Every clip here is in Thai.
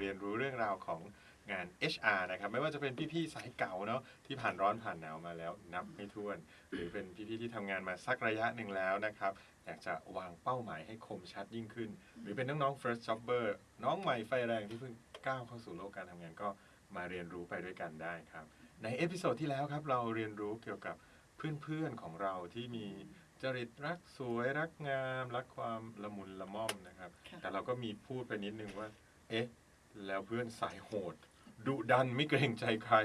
เรียนรู้เรื่องราวของงาน HR นะครับ ไม่ว่าจะเป็นพี่ๆสายเก่าเนาะที่ผ่านร้อนผ่านหนาวมาแล้วนับไม่ถ้วน หรือเป็นพี่ๆที่ทำงานมาสักระยะหนึ่งแล้วนะครับ อยากจะวางเป้าหมายให้คมชัดยิ่งขึ้น หรือเป็นน้องๆ first jobber น้องใหม่ไฟแรงที่เพิ่งก้าวเข้าสู่โลกการทำงานก็มาเรียนรู้ไปด้วยกันได้ครับ ในเอพิโซดที่แล้วครับเราเรียนรู้เกี่ยวกับเพื่อนๆของเราที่มีจริตรักสวยรักงาม รักความละมุนละม่อมนะครับค่ะแต่เราก็มีพูดไปนิดนึงว่า เอ๊ะ แล้วเพื่อนสายโหดดุดันไม่เกรงใจใคร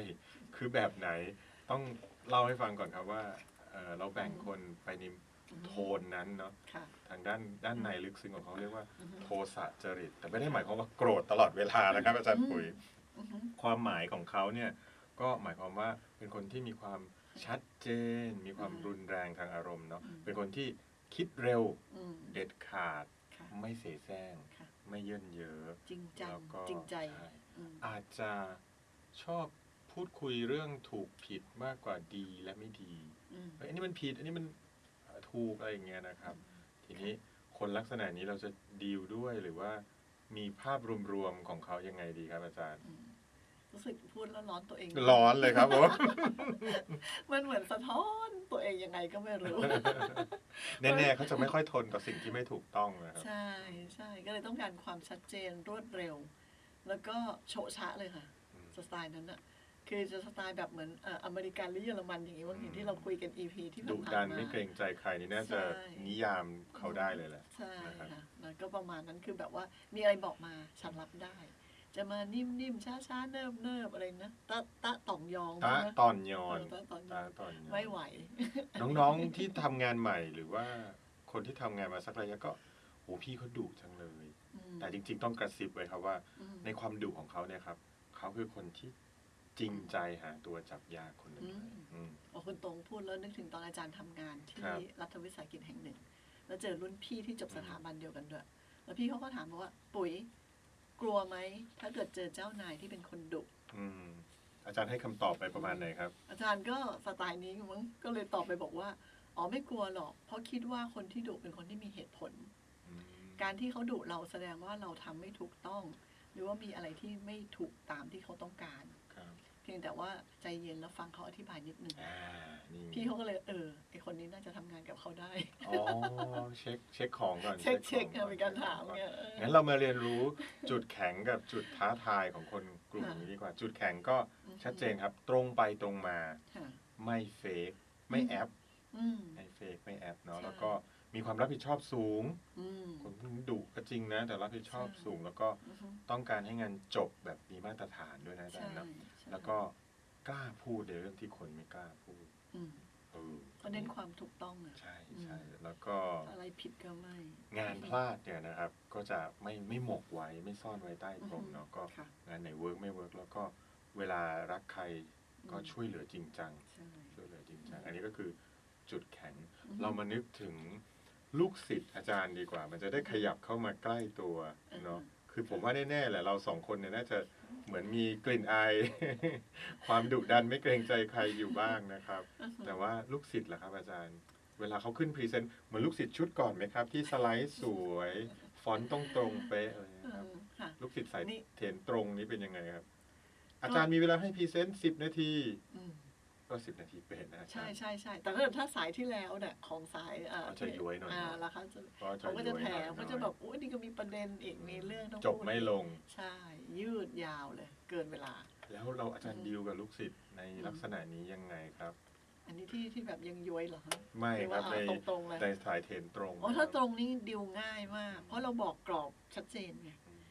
คือแบบไหนต้องเล่าให้ฟังก่อนครับว่าเอ่อเราแบ่งคนไปในโทนนั้นเนาะค่ะ ทางด้านด้านในลึกซึ้งของเขาเรียกว่า อือฮึ โทสะจริต แต่ไม่ได้หมายความว่าโกรธตลอดเวลานะครับอาจารย์ปุ๋ย อือฮึ ความหมายของเขาเนี่ยก็หมายความว่าเป็นคนที่มีความชัดเจน มีความรุนแรงทางอารมณ์เนาะเป็นคนที่คิดเร็วอืมเด็ดขาดค่ะ ไม่เสแสร้ง ค่ะ ไม่เยินเยอะจริงจังแล้วก็จริงใจช่อืมอาจจะชอบพูดคุยเรื่องถูกผิดมากกว่าดีและไม่ดี อืมเอ้ยอันนี้มันผิด อันนี้มันเอ่อถูกอะไรอย่างเงี้ยนะครับ ทีนี้คนลักษณะนี้เราจะดีลด้วยหรือว่ามีภาพรวมๆของเขายังไงดีครับอาจารย์ อืม รู้สึกพูดแล้วร้อนตัวเอง ร้อนเลยครับผมมันเหมือนสะท้อนตัวเองยังไงก็ไม่รู้ แน่ๆเขาจะไม่ค่อยทนกับสิ่งที่ไม่ถูกต้องนะครับ ใช่ใช่ก็เลยต้องการความชัดเจนรวดเร็ว แล้วก็โฉะชะเลยค่ะอืมสไตล์นั้นอะคือจะสไตล์แบบเหมือนเอ่ออเมริกันหรือเยอรมันอย่างนี้บางทีอืมที่เราคุยกัน EP ที่ดุผ่านๆดันมาไม่เกรงใจใครนี่น่าจะใช่นิยามเขาได้เลยแหละ ใช่นะครับค่ะแล้วก็ประมาณนั้นคือแบบว่ามีอะไรบอกมาฉันรับได้ จะมานิ่มๆช้าๆเนิบๆอะไรนะตะตะต่องยองตาใช่ไหมตอนยอนเออตะต่องยตาองตอนยอนไม่ไหว น้องๆที่ทำงานใหม่หรือว่าคนที่ทำงานมาสักระยะก็โหพี่เขาดุจังเลย อืมแต่จริง ๆ ต้องกระซิบไว้ครับว่า อืมในความดุของเขาเนี่ยครับเขาคือคนที่จริงใจหาตัวจับยากคนหนึ่งเลยอืม พอคุณตรงพูดแล้วนึกถึงตอนอาจารย์ทำงานที่ครับรัฐวิสาหกิจแห่งหนึ่ง แล้วเจอรุ่นพี่ที่จบสถาบันเดียวกันด้วย แล้วพี่เขาก็ถามบอกว่าปุ๋ย กลัวไหม ถ้าเกิดเจอเจ้านายที่เป็นคนดุอืมอาจารย์ให้คำตอบไปประมาณไหนครับ อาจารย์ก็สไตล์นี้มั้งก็เลยตอบไปบอกว่าอ๋อไม่กลัวหรอก เพราะคิดว่าคนที่ดุเป็นคนที่มีเหตุผล อืมการที่เขาดุเราแสดงว่าเราทำไม่ถูกต้อง หรือว่ามีอะไรที่ไม่ถูกตามที่เขาต้องการครับ เพียงแต่ว่าใจเย็นแล้วฟังเขาอธิบายนิดนึงอ่านี่พี่เขาก็เลยเออไอคนนี้น่าจะทำงานกับเขาได้ อ๋อเช็คเช็คของก่อนเช็คเช็คของเป็นการถามไงเออ งั้นเรามาเรียนรู้จุดแข็งกับจุดท้าทายของคนกลุ่มค่ะนี้ดีกว่า จุดแข็งก็อือฮึชัดเจนครับ ตรงไปตรงมาค่ะไม่เฟกไม่แอปอืม ไม่เฟกไม่แอปเนาะใช่ แล้วก็มีความรับผิดชอบสูง อืม คนพวกนี้ดุก็จริงนะ แต่รับผิดชอบใช่ สูงแล้วก็อือฮึต้องการให้งานจบแบบมีมาตรฐานด้วยนะอาจาใช่รย์เนอะใช่ แล้วก็กล้าพูดในเรื่องที่คนไม่กล้าพูดอืมเออก็เน้นความถูกต้องอะ ใช่อืมใช่แล้วก็อะไรผิดก็ไม่ งานพลาดเนี่ยนะครับ ก็จะไม่ไม่หมกไว้ไม่ซ่อนไว้ใต้พรมเนาะก็ค่ะ งานไหนเวิร์กไม่เวิร์กแล้วก็เวลารักใครก็อืมช่วยเหลือจริงจัง ใช่ ช่วยเหลือจริงจังอันนี้ก็คือจุดแข็ง อือฮึเรามานึกถึงลูกศิษย์อาจารย์ดีกว่า มันจะได้ขยับเข้ามาใกล้ตัวเนาะ คือผมว่าแน่ๆแหละเราสองคนเนี่ยน่าจะเหมือนมีกลิ่นอาย ความดุดันไม่เกรงใจใครอยู่บ้างนะครับอือฮึแต่ว่าลูกศิษย์ล่ะครับอาจารย์ เวลาเขาขึ้นพรีเซนต์เหมือนลูกศิษย์ชุดก่อนไหมครับ ที่สไลด์สวย ฟอนต์ตรงตรงๆเป๊ะอะไรอย่างเอเงี้ยครับอค่ะลูกศิษย์สายนี่เทรนตรงนี้เป็นยังไงครับ อาจารย์มีเวลาให้พรีเซนต์สิบนาทีอืม ก็สิบนาทีเป๊ะนะอาจาใช่รย์ใช่ใช่แต่ถ้าเกิดถ้าสายที่แล้วเนี่ยของสายเอ่อเขาจะย้วยหน่อยอ่าราคาจะก็จะเขาก็จะย้วยแถหน่อยมก็จะแบบอุ้ยนี่ก็มีประเด็นอีกมีเรื่องต้องจบพูดไม่ลง ใช่ ยืดยาวเลย เกินเวลา แล้วเราอาจารย์อืมดีลกับลูกศิษย์ในอืมลักษณะนี้ยังไงครับ อันนี้ที่ที่แบบยังย้วยเหรอฮะไม่หรือครัว่าบในเอาตรงๆเลยในสายเทรนตรงโอ้ถ้าตรงนี้ดิวง่ายมาก เพราะเราบอกกรอบชัดเจนไงอืม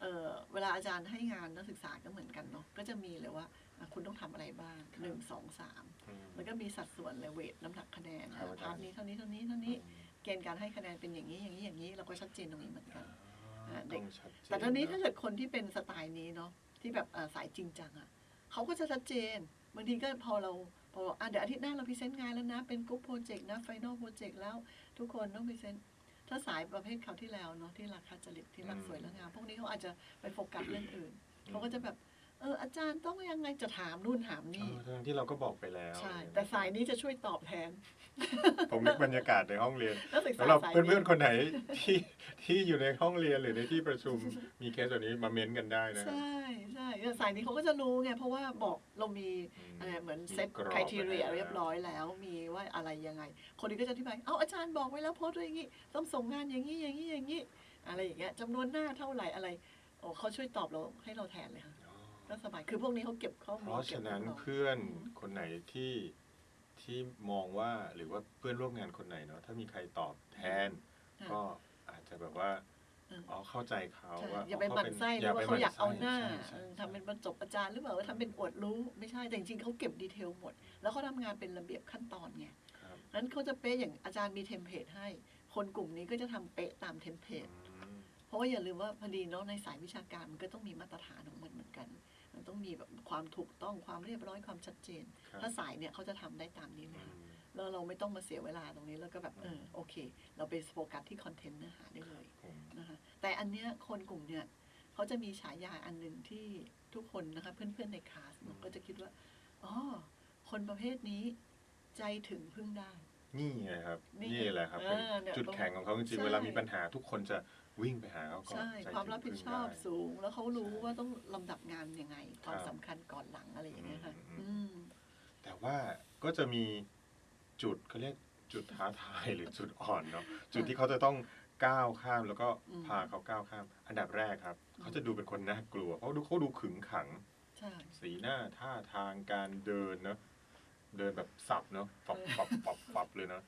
เออเวลาอาจารย์ให้งานนักศึกษาก็เหมือนกันเนาะก็จะมีเลยว่าอะ คุณต้องทำอะไรบ้างหนึ่งสองสามอืมแล้วก็มีสัดส่วนเลยเวทน้ำหนักคะแนนครับอาจารย์พาร์ทนี้เท่านี้เท่านี้เท่านี้เกณฑ์การให้คะแนนเป็นอย่างนี้อย่างนี้อย่างนี้เราก็ชัดเจนตรงนี้เหมือนกันอ่าเด็กต้องชัดเจนแต่ทีนี้ะถ้าเกิดคนที่เป็นสไตล์นี้เนาะที่แบบเอ่อสายจริงจังอะ่ะเขาก็จะชัดเจนบางทีก็พอเราพอบอกอะเดี๋ยวอาทิตย์หน้าเราพรีเซนต์งานแล้วนะเป็นกรุ๊ปโปรเจกต์นะไฟนอลโปรเจกต์แล้ว ทุกคนต้องพรีเซนต์ถ้าสายประเภทเขาวที่แล้วเนาะที่ราคาจริตที่รักสวยและงามพวกนี้เขาอาจจะไปโฟกัสเรื่องอื่นเขาก็จะแบบ เอออาจารย์ต้องยังไงจะถามนู่นถามเอนี่อทั้งที่เราก็บอกไปแล้ว ใช่ แต่สายนี้จะช่วยตอบแทน ผมนึกบรรยากาศในห้องเรียนนักศึกษาสำหรับสายเพื่อนๆคนไหนที่ที่อยู่ในห้องเรียนหรือในที่ประชุมมีเคสแบบนี้มาเม้นกันได้นะครับใช่ใช่สายนี้เขาก็จะรู้ไงเพราะว่าบอกเรามีอะไรเหมือนเซตกรอบค r ทีเรียไว้แล้วเรียบร้อยแล้วมีว่าอะไรยังไง คนนี้ก็จะอธิบายเอ้าอาจารย์บอกไว้แล้วโพสต์ไว้อย่างนี้ต้องส่งงานอย่างนี้อย่างนี้อย่างนี้อะไรอย่างเงี้ยจำนวนหน้าเท่าไหร่อะไรโอ้เขาช่วยตอบเราให้เราแทนเลยค่ะ อ๋อก็สบายคือพวกนี้เขาเก็บข้อเพมูลราะเก็บฉะนั้นข้อมูลเพื่อนคนไหนที่ที่มองว่าหรือว่าเพื่อนร่วมงานคนไหนเนาะถ้ามีใครตอบแทนค่ะก็อาจจะแบบว่าอืมอ๋อเข้าใจเขาใช่ว่าอย่าไปหมั่นไส้หอรืย่าอว่าไปเขาอยากเอาหน้าใช่ใช่เออทำเป็นบรรจบอาจารย์หรือเปล่าว่าทำเป็นอวดรู้ไม่ใช่แต่จริงๆเขาเก็บดีเทลหมด แล้วเขาทำงานเป็นระเบียบขั้นตอนไงครับนั้นเขาจะเป๊ะอย่างอาจารย์มีเทมเพลตให้ คนกลุ่มนี้ก็จะทำเป๊ะตามเทมเพลตอืมเพราะว่าอย่าลืมว่าพอดีเนาะในสายวิชาการมันก็ต้องมีมาตรฐานของมันเหมือนกัน มันต้องมีแบบความถูกต้องความเรียบร้อยความชัดเจนครับถ้าสายเนี่ยเขาจะทำได้ตามนี้เลอืยมแล้วเราไม่ต้องมาเสียเวลาตรงนี้แล้วก็แบบเอออืมโอเค เราไปโฟกัสที่คอนเทนต์เนื้อหาได้เลยผมนะคะแต่อันเนี้ยคนกลุ่มเนี่ยเขาจะมีฉายาอันหนึ่งที่ทุกคนนะคะเพื่อนๆในคลาสเนอะก็จะคิดว่าอ๋อคนประเภทนี้ใจถึงพึ่งได้นี่ไงครับ นี่นี่แหละครับเอเป็นอเนี่ยจุดแข็งของเขาจริงใช่ๆเวลามีปัญหาทุกคนจะ วิ่งไปหาเขาก่อนใช่ใจความรับผิดชอบถึงพึ่งได้สูง แล้วเขารู้ใช่ว่าต้องลำดับงานยังไง ความครับสำคัญก่อนหลังอะไรอย่างเงี้ยค่ะอืมอืมแต่ว่าก็จะมีจุดเขาเรียกจุดท้าทายหรือจุดอ่อนเนาะจุดที่เขาจะต้องก้าวข้ามแล้วก็อืมพาเขาก้าวข้าม อันดับแรกครับอืมเขาจะดูเป็นคนน่ากลัวเพราะดูเขาดูขึงขังใช่สีหน้าท่าทางการเดินเนาะเดินแบบสับเนาะปับปับปับปับเลยนะ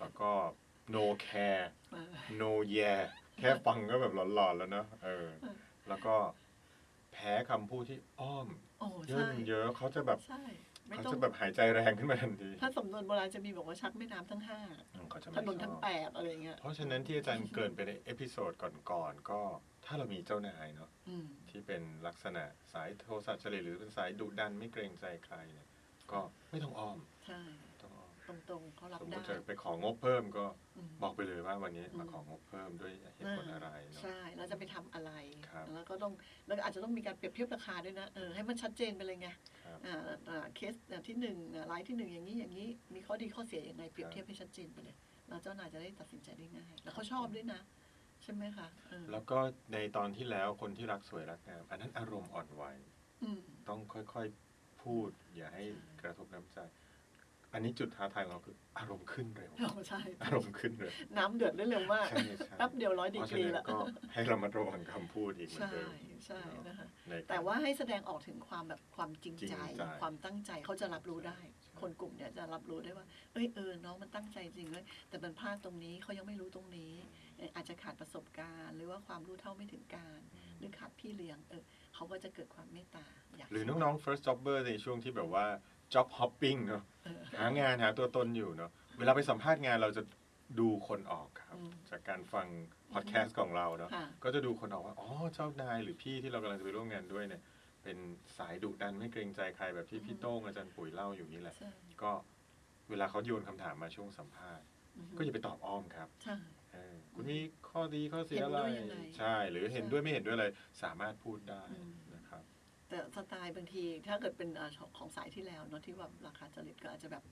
แล้วก็ no care เออ no yeah แค่ฟังก็แบบหลอนๆแล้วเนาะเออ แล้วก็แพ้คำพูดที่อ้อมโอ้เยใช่อะเยอะเขาจะแบบใช่ไม่เขาต้องจะแบบหายใจแรงขึ้นมาทันที ถ้าสำนวนโบราณจะมีบอกว่าชักแม่น้ำทั้งห้าอืมเขาจะถไม่นนชทั้งอบแปดอะไรอย่างเงี้ยเพราะฉะนั้นที่อาจารย์เกรินไปในเอพิโซดก่อนๆก็ ถ้าเรามีเจ้านายเนาะอืมที่เป็นลักษณะสายโทสะเฉลี่ยหรือเป็นสายดุดันไม่เกรงใจใครเนี่ยก็ไม่ต้องอ้อม ใช่ ต้องอ้อมตรงๆเขารับสมมได้ ติจะไปของบเพิ่มก็อืมบอกไปเลยว่าวันนี้อืมมาของบเพิ่มด้วยเหตุผลอะไรเนาะ ใช่แล้วจะไปทำอะไร ครับแล้วก็ต้องแล้วก็อาจจะต้องมีการเปรียบเทียบราคาด้วยนะ เออ ให้มันชัดเจนไปเลยไงครับ อ่าอ่าเคสที่หนึ่งอ่ารายที่หนึ่งอย่างนี้อย่างนี้ มีข้อดีข้อเสียยังไงเปรียบเทียบให้ชัดเจนไปเลย แล้วเจ้านายจะได้ตัดสินใจได้ง่าย แล้วเขาชอบด้วยนะ ใช่ไหมคะเออแล้วก็ในตอนที่แล้วคนที่รักสวยรักงามอันนั้นอารมณ์อ่อนไหว อืม ต้องค่อยๆ พูด อย่าให้ใช่ กระทบน้ำใจ อันนี้จุดท้าทายของเราคืออารมณ์ขึ้นเร็วโอ้ใช่อารมณ์ขึ้นเร็วน้ำเดือดได้เร็วมากใช่ใช่แป๊บเดียวร้อยดีเพราะกฉะรีนั้นละก็ให้ระมัดระวังคำพูดอีกเหมือนใช่เดิมใช่นะคะในกรแต่ว่าให้แสดงออกถึงความแบบความจริงจริงใจใจ ความตั้งใจเขาจะรับรู้ได้ใช่คนกลุ่มเนี้ยจะรับรู้ได้ว่า เอ้ยเออน้องมันตั้งใจจริงเลยแต่มันพลาดตรงนี้เขายังไม่รู้ตรงนี้เอ่ออาจจะขาดประสบการณ์ หรือว่าความรู้เท่าไม่ถึงการหรือขาดพี่เลี้ยงเออเขาก็จะเกิดความเมตตาอยากหรือน้องๆ first jobber ในช่วงที่แบบว่า job hopping เนาะเออหางานหาตัวตนอยู่เนาะเวลาไปสัมภาษณ์งานเราจะดูคนออกครับอืมจากการฟังพอดแคสต์ของเราเนาะค่ะก็จะดูคนออกว่าอ๋อเจ้านายหรือพี่ที่เรากำลังจะไปร่วมงานด้วยเนี่ย เป็นสายดุดันไม่เกรงใจใครแบบที่พี่โต้งอาจารย์ปุ๋ยเล่าอยู่นี่แหละใช่ก็เวลาเขาโยนคำถามมาช่วงสัมภาษณ์อืมก็อย่าไปตอบอ้อมครับใช่เออคุณมีข้อดีข้อเสียอะไรเห็นด้วยยังไงใช่หรือเห็นใช่ด้วยไม่เห็นด้วยอะไรสามารถพูดได้อืมนะครับ แต่สไตล์บางที ถ้าเกิดเป็นอ่าของของสายที่แล้วเนาะที่ว่าราคาจริตก็อาจจะแบบ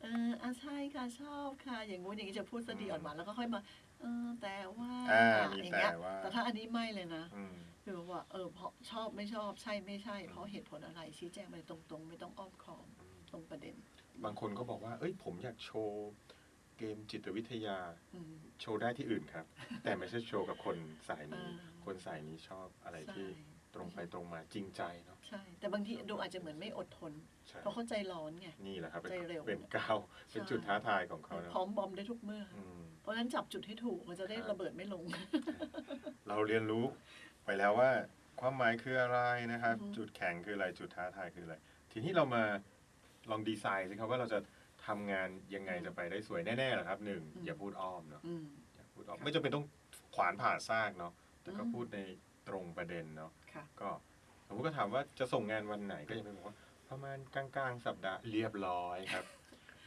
เอออะใช่ค่ะชอบค่ะ อย่างงู้นอย่างนี้จะพูดสดีอืมอ่อนหวานแล้วก็ค่อยมา เออแต่ว่าอ่ามีอย่างเงี้ยแต่ว่าแต่ถ้าอันนี้ไม่เลยนะอืมคือว่าเออเพราะชอบไม่ชอบใช่ไม่ใช่ เพราะเหตุผลอะไรชี้แจงไปตรงๆ ไม่ต้องอ้อมค้อมอืมตรงประเด็น บางคนก็บอกว่า เอ้ยผมอยากโชว์เกมจิตวิทยาอืมโชว์ได้ที่อื่นครับ แต่ไม่ใช่โชว์กับคนสายนี้อ่าคนสายนี้ชอบอะไรใช่ที่ต รงไปตรงมาจริงใจเนาะใช่ แต่บางทีดูอาจจะเหมือนไม่อดทนใช่เพราะเขาใจร้อนไงนี่แหละครับเป็นใจเร็วเป็นก้าวเป็นจุดท้าทายของเขานะพร้อมบอมได้ทุกเมื่อออืมเพราะฉะนั้นจับจุดให้ถูกมันจะได้ครับระเบิดไม่ลง เราเรียนรู้ไปแล้วว่า ความหมายคืออะไรนะครับอือฮึจุดแข็งคืออะไรจุดท้าทายคืออะไร ทีนี้เรามาลองดีไซน์สิครับว่าเราจะทำงานยังไงจะไปได้สวยแน่ๆเหรอครับหนึ่งอย่าพูดอ้อมเนาะอืมอย่าพูดอ้อมไม่จำเป็นต้องขวานผ่าซากเนาะแต่ก็อืมพูดใน ตรงประเด็นเนาะค่ะ ก็สมมติก็ถามว่าจะส่งงานวันไหนก็อย่าไปบอกว่า ประมาณกลางๆ สัปดาห์เรียบร้อยครับ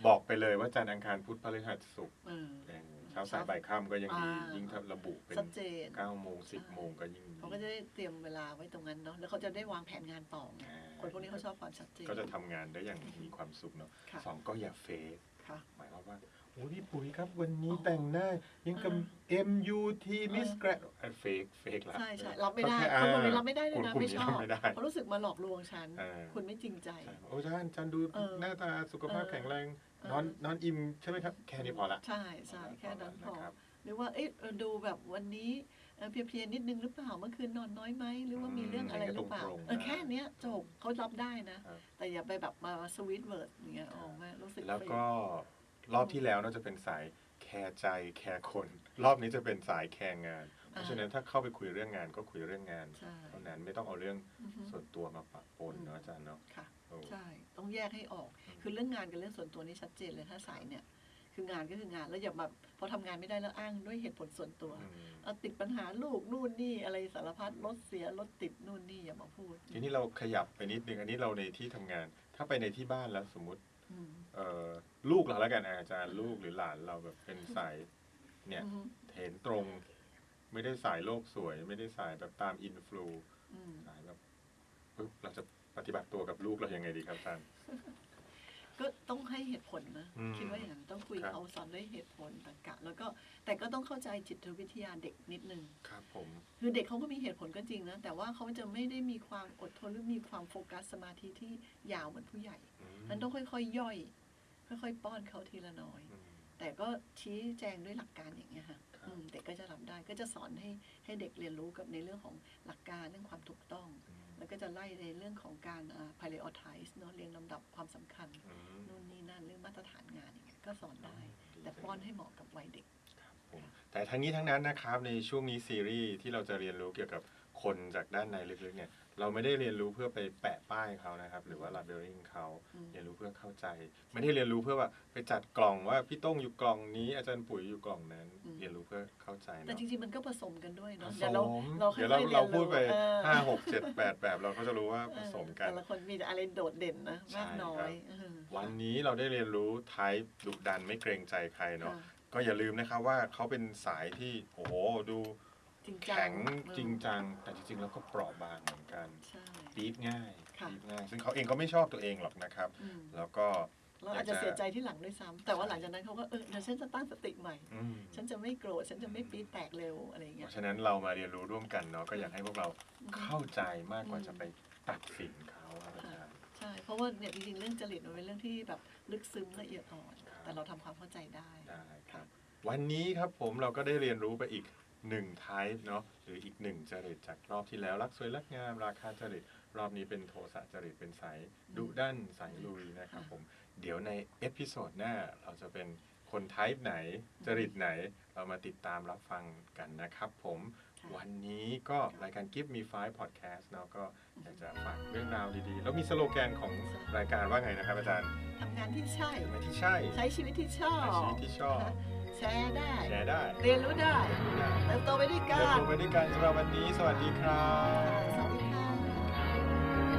บอกไปเลยว่าจันทร์อังคารพุธพฤหัสศุกร์เออเออเช้าสายบ่ายค่ำก็ยังดีอ่ายิ่ ยิ่งถ้าระบุเป็นชัดเจนเก้าโมงสิบโมงก็ยิ่งดีเขาก็จะได้เตรียมเวลาไว้ตรงนั้นเนาะแล้วเขาจะได้วางแผนงานต่อไงอ่าคนพวกนี้เขาชอบความชัดเจน ก็จะทำงานได้อย่างมีความสุขเนาะค่ะ สองก็อย่าเฟกค่ะ หมายความว่า โอ้ยพี่ปุ๋ยครับ วันนี้อ๋อแต่งหน้ายังกับเอ MUT Miss Grand เฟกเฟกละ ใช่ใช่รับไม่ได้ก็แคนคนนี้รับไม่ได้เลยนะกลุ่ไม่ชอบไม่ได้เขารู้สึกมาหลอกลวงฉันเออคุณไม่จริงใจใช่โอ้อาจารย์อาจารย์ดูเออหน้าตาสุขภาพเออแข็งแรงเออนอนนอนอิ่มใช่ไหมครับ แค่นี้พอละ ใช่ใช่แค่นั้นพอนะครับหรือว่าเอ๊ะเออดูแบบวันนี้เอ่อเพลียๆนิดนึงหรือเปล่าเมื่อคืนนอนน้อยไหมหรือว่ามีเรื่องอะไรหรือเปล่าตรงๆเออนะแค่เนี้ยจบเขารับได้นะครับแต่อย่าไปแบบมาสวิตเวิร์ดอย่างเงี้ยอ๋อแม่รู้สึกแล้วก็ รอบที่แล้วน่าจะเป็นสายแคร์ใจแคร์คน รอบนี้จะเป็นสายแคร์งาน เพราะฉะนั้นถ้าเข้าไปคุยเรื่องงานก็คุยเรื่องงานใช่ เท่านั้นไม่ต้องเอาเรื่องอือฮึส่วนตัวมาปะปนเนาะอาจารย์เนาะค่ะ โอ้ ใช่ ต้องแยกให้ออก คือเรื่องงานกับเรื่องส่วนตัวนี่ชัดเจนเลยถ้าสายเนี่ย คืองานก็คืองาน แล้วอย่าแบบพอทำงานไม่ได้แล้วอ้างด้วยเหตุผลส่วนตัวอืมเอาติดปัญหาลูกนู่นนี่อะไรสารพัดรถเสียรถติดนู่นนี่อย่ามาพูด ทีนี้เราขยับไปนิดนึงอันนี้เราในที่ทำงาน ถ้าไปในที่บ้านแล้วสมมติอืมเอ่อ ลูกเราแล้วกันอะอาจารย์ลูกหรือหลานเราแบบเป็นสายเนี่ยอืมเห็นตรง ไม่ได้สายโลกสวย ไม่ได้สายแบบตามอินฟลูอืมสายแบบปึ๊บเราจะปฏิบัติตัวกับลูกเรายังไงดีครับอาจารย์ ก็ต้องให้เหตุผลนะ อืมคิดว่าอย่างนั้นต้องคุยครับ เอาสอนด้วยเหตุผลตรรกะ แล้วก็แต่ก็ต้องเข้าใจจิตวิทยาเด็กนิดนึง ครับผม คือเด็กเขาก็มีเหตุผลก็จริงนะ แต่ว่าเขาจะไม่ได้มีความอดทนหรือมีความโฟกัสสมาธิที่ยาวเหมือนผู้ใหญ่อืมมันต้องค่อยๆย่อย ค่อยๆ ป้อนเขาทีละน้อย อืม แต่ก็ชี้แจงด้วยหลักการอย่างเงี้ยค่ะครับ อืมเด็กก็จะรับได้ก็จะสอนให้ให้เด็กเรียนรู้กับในเรื่องของหลักการเรื่องความถูกต้อง อืม แล้วก็จะไล่ในเรื่องของการอ่า prioritize เนอะเรียงลำดับความสำคัญอืมนู่นนี่นั่นเรื่องมาตรฐานงานอย่างเงี้ยก็สอนได้ดีแต่ป้อนให้เหมาะกับวัยเด็กครับผมแต่ทั้งนี้ทั้งนั้นนะครับในช่วงนี้ซีรีส์ที่เราจะเรียนรู้เกี่ยวกับ คนจากด้านในลึกๆเนี่ย เราไม่ได้เรียนรู้เพื่อไปแปะป้ายเขานะครับ หรือว่า labeling เขาอืมเรียนรู้เพื่อเข้าใจ ไม่ได้เรียนรู้เพื่อว่าไปจัดกล่องว่าพี่ต้องอยู่กล่องนี้อาจารย์ปุ๋ยอยู่กล่องนั้น เรียนรู้เพื่อเข้าใจแต่เนาะจริงๆมันก็ผสมกันด้วยผเนาะสเดี๋ยวเรามเราค่อยเดี๋ยวเราๆเรียนเราพูดไปเออห้าหกเจ็ดแปดแบบเราก็จะรู้ว่าผสมกันแต่ละคนมีแต่อะไรโดดเด่นนะใช่มากน้อครัยบเออวันนี้เราได้เรียนรู้ไทป์ดุดันไม่เกรงใจใครเนาะค่ะก็อย่าลืมนะครับว่าเขาเป็นสายที่โอ้โหดู จริงจังแข็งเออจริงจัง แต่จริงๆแล้วก็เปราะบางเหมือนกันใช่ปี๊ดง่ายค่ะปี๊ดง่าย ซึ่งเขาเองก็ไม่ชอบตัวเองหรอกนะครับ อืมแล้วก็เราอาจจะเสียใจที่หลังด้วยซ้ำแต่ว่าหลังจากนั้นเขาก็เออเดี๋ยวฉันจะตั้งสติใหม่ อืมฉันจะไม่โกรธฉันจะไม่ปี๊ดแตกเร็วอะไรอย่างเพเงี้ยราะฉะนั้นเรามาเรียนรู้ร่วมกันเนาะก็อยากให้พวกเราอืมเข้าใจมากกว่าอืมจะไปตัดสินเขาครับอาจารย์ ใช่ เพราะว่าเนี่ยจริงๆเรื่องจริตมันเป็นเรื่องที่แบบลึกซึ้งละเอียดอ่อนครับแต่เราทำความเข้าใจได้ ได้ครับ วันนี้ครับผมเราก็ได้เรียนรู้ไปอีก หนึ่งไทป์เนาะหรืออีกหนึ่งจริตจากรอบที่แล้วรักสวยรักงามราคาจริต รอบนี้เป็นโทสะจริตเป็นสายดุดันสายลุยนะครับผม เดี๋ยวในเอพิโซดหน้าเราจะเป็นคนไทป์ไหน จริตไหนเรามาติดตามรับฟังกันนะครับผมค่ะวันนี้ก็รายการ Give Me Five Podcast เนาะก็อยากจะฝากเรื่องราวดีๆ แล้วมีสโลแกนของรายการว่าไงนะครับอาจารย์ทำงานที่ใช่ทำไมที่ใช่ ใช้ชีวิตที่ชอใช้บชีวิตที่ชอบ แชร์ได้ แชร์ได้เรียนรู้ได้เรียนรู้ได้เติบโตไปด้วยกัเดินนทางไปด้วยกันสำหรับวันนี้ สวัสดีครับ ส